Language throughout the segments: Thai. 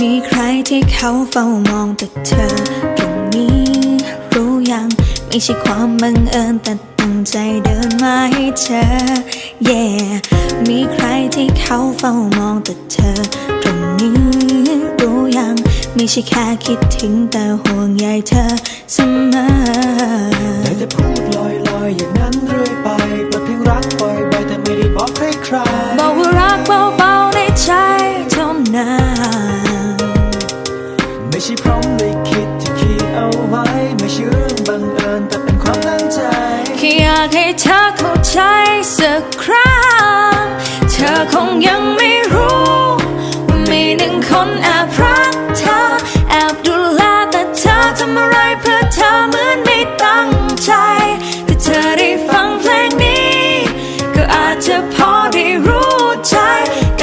มีใครที่เขาเฝ้ามองแต่เธอตรงนี้รู้ยัง ไม่ใช่ความบังเอิญแต่ตั้งใจเดินมาให้เธอ yeah มีใครที่เขาเฝ้ามองแต่เธอตรงนี้รู้ยัง ไม่ใช่แค่คิดถึงแต่ห่วงใยเธอเสมอได้แต่พูดลอยลอยๆอย่างนั้น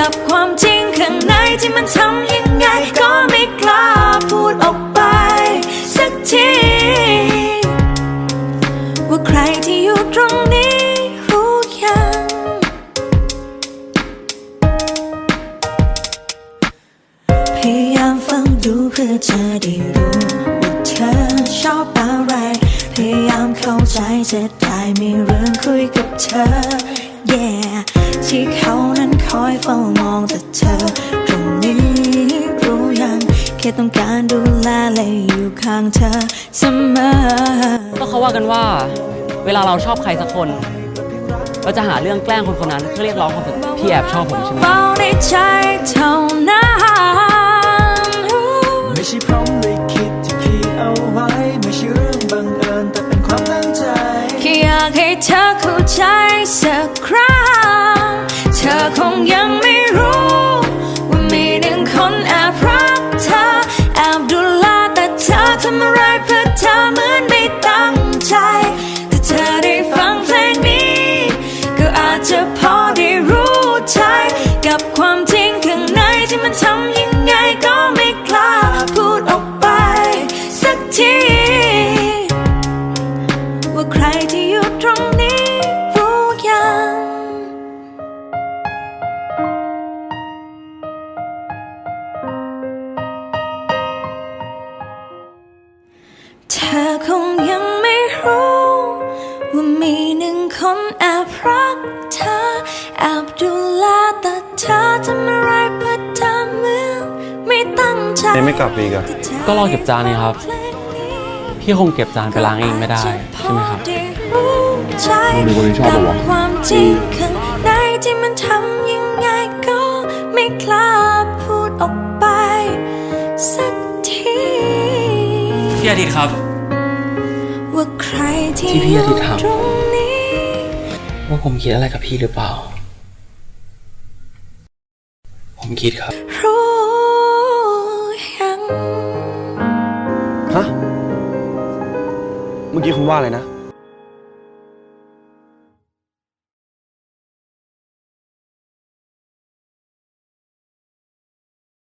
กับความจริงข้างในที่มันทำยังไง ก็ไม่กล้าพูดออกไป สักที ว่าใครที่อยู่ตรงนี้รู้ยัง พยายามฟังดูเพื่อจะได้รู้ว่าเธอชอบอะไร พยายามเข้าใจจะได้มีเรื่องคุยกับเธอ yeah ที่เขานั้นคอยเฝ้ามองแต่เธอตรงนี้รู้ยังแค่ต้องการดูแลและอยู่ข้างเธอเสมอก็เขาว่ากันว่า เวลาเราชอบใครสักคน เราจะหาเรื่องแกล้งคนคนนั้นเพื่อเรียกร้องความสนใจพี่แอบชอบผมใช่ไหมเบาในใจเท่านั้นไม่ใช่พร้อมเลยคิดที่คิดเอาไว้ ไม่ใช่เรื่องบังเอิญแต่เป็นความตั้งใจแค่อยากให้เธอเข้าใจ สักครั้ง เธอคงยังไม่รู้ ว่ามีหนึ่งคนแอบรักเธอ แอบดูแลแต่เธอทำอะไรเพื่อเธอเหมือนไม่ตั้งใจ แต่เธอได้ฟังเพลงนี้ ก็อาจจะพอได้รู้ใจ กับความจริงข้างในที่มันทำ นึ่งคนแอบรักเธอ แอบดูแลแต่เธอทำอะไรเพื่อเธอเหมือนไม่ตั้งใจยังไม่กลับอีกอะก็รอเก็บจานนี่ครับ พี่คงเก็บจานไปล้างเองไม่ได้ ใช่ไหมครับมึงมีคนที่ชอบปะวะ ความจริงข้างในที่มันทำยังไงก็ไม่กล้าพูดออกไป สักที พี่อาทิตย์ครับ ว่าใครที่ที่พี่อยู่อธิษฐานตรงนี้ ว่าผมคิดอะไรกับพี่หรือเปล่า ผมคิดครับ รู้ยัง ฮะ เมื่อกี้คุณว่าอะไรนะ